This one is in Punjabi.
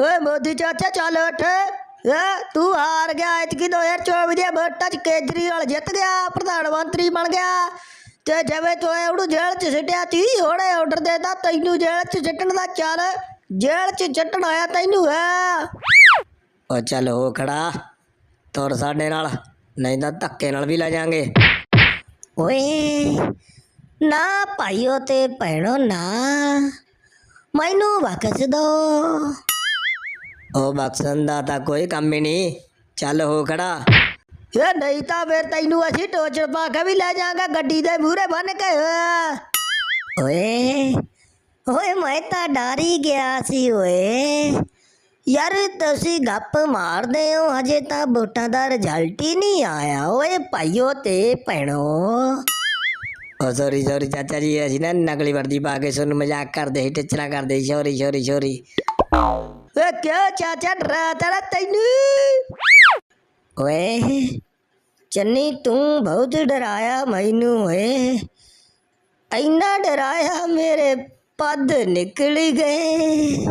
ਓਏ ਮੋਦੀ ਚਾਚਾ ਚੱਲ ਉੱਠ। ਏ ਤੂੰ ਹਾਰ ਗਿਆ, ਐਤਕੀ 2024 ਦੀਆਂ ਵੋਟਾਂ 'ਚ ਕੇਜਰੀਵਾਲ ਜਿੱਤ ਗਿਆ, ਪ੍ਰਧਾਨ ਮੰਤਰੀ ਬਣ ਗਿਆ। ਤੇ ਜਿਵੇਂ ਤੂੰ ਉਹਨੂੰ ਜੇਲ੍ਹ 'ਚ ਸਿੱਟਿਆ ਤੀ, ਉਹਨੇ ਆਰਡਰ ਦੇਤਾ, ਤੈਨੂੰ ਜੇਲ੍ਹ 'ਚ ਸਿੱਟਣ ਦਾ ਚੱਲ। ਜੇਲ੍ਹ 'ਚ ਸਿੱਟਣ ਆਇਆ ਤੈਨੂੰ, ਹੈ। ਓ ਚੱਲ ਹੋ ਖੜਾ, ਤੁਰ ਸਾਡੇ ਨਾਲ, ਨਹੀਂ ਤਾਂ ਧੱਕੇ ਨਾਲ ਵੀ ਲੈ ਜਾਾਂਗੇ। ਓਏ, ਨਾ ਭਾਈਓ ਤੇ ਭੈਣੋ, ਨਾ। ਮੈਨੂੰ ਬਖਸ਼ ਦੋ। ਉਹ ਬਖਸ਼ਣ ਦਾ ਤਾਂ ਕੋਈ ਕੰਮ ਹੀ ਨਹੀਂ। ਚੱਲ ਹੋ ਖੜਾ। ਇਹ ਨਹੀਂ ਤਾਂ ਫਿਰ ਤੈਨੂੰ ਅਸੀਂ ਟੋਚਰ ਪਾ ਕੇ ਵੀ ਲੈ ਜਾਾਂਗੇ ਗੱਡੀ ਦੇ ਮੂਹਰੇ ਬੰਨ ਕੇ। ਓਏ ਓਏ ਮੈਂ ਤਾਂ ਡਰ ਹੀ ਗਿਆ ਸੀ ਓਏ। ਯਾਰ ਤੁਸੀਂ ਗੱਪ ਮਾਰਦੇ ਹੋ ਹਜੇ ਤਾਂ ਵੋਟਾਂ ਦਾ ਰਿਜ਼ਲਟ ਹੀ ਨਹੀਂ ਆਇਆ। ਓਏ ਭਾਈਓ ਤੇ ਭੈਣੋ। ਓ ਸੌਰੀ ਸੌਰੀ ਚਾਚਾ ਜੀ ਅਸੀਂ ਨਾ ਨਕਲੀ ਵਰਦੀ ਪਾ ਕੇ ਤੁਹਾਨੂੰ ਮਜ਼ਾਕ ਕਰਦੇ ਸੀ ਟਿਚਰਾ ਕਰਦੇ ਸੀ। ਸੌਰੀ ਸੌਰੀ ਸੌਰੀ ਓਏ ਕਿਉਂ ਚਾਚਾ ਡਰਾ ਤੇਰਾ ਤੈਨੂੰ ਓਏ ਚੰਨੀ ਤੂੰ ਬਹੁਤ ਡਰਾਇਆ ਮੈਨੂੰ ਓਏ ਇੰਨਾ ਡਰਾਇਆ ਮੇਰੇ ਪੱਦ ਨਿਕਲ ਗਏ